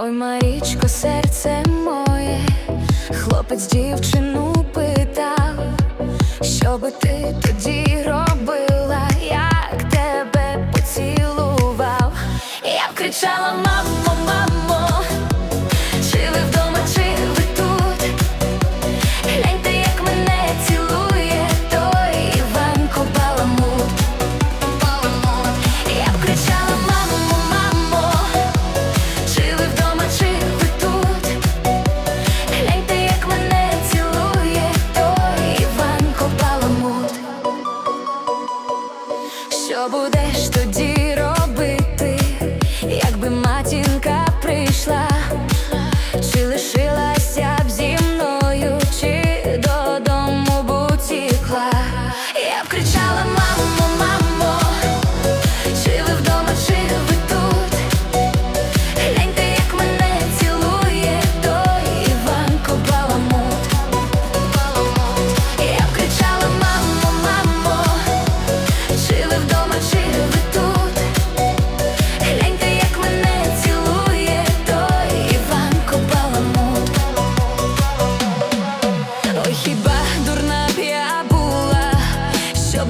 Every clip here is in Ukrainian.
Ой, Марічко, серце моє, хлопець дівчину питав, що би ти тоді робила, як тебе поцілував. Я б кричала, мамо, мамо,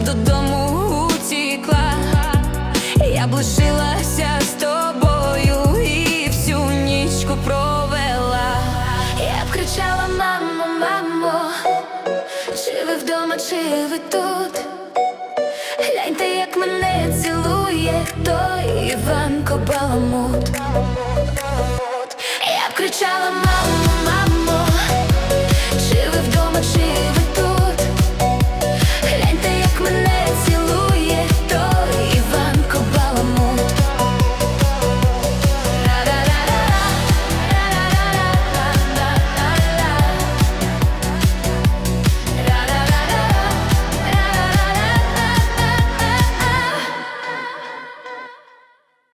додому утікла, я б лишилася з тобою і всю нічку провела. Я б кричала, мамо, мамо, чи ви вдома, чи ви тут? Гляньте, як мене цілує, той Іванко Кобаламут. Я б кричала, мамо, мамо, чи ви вдома, чи ви?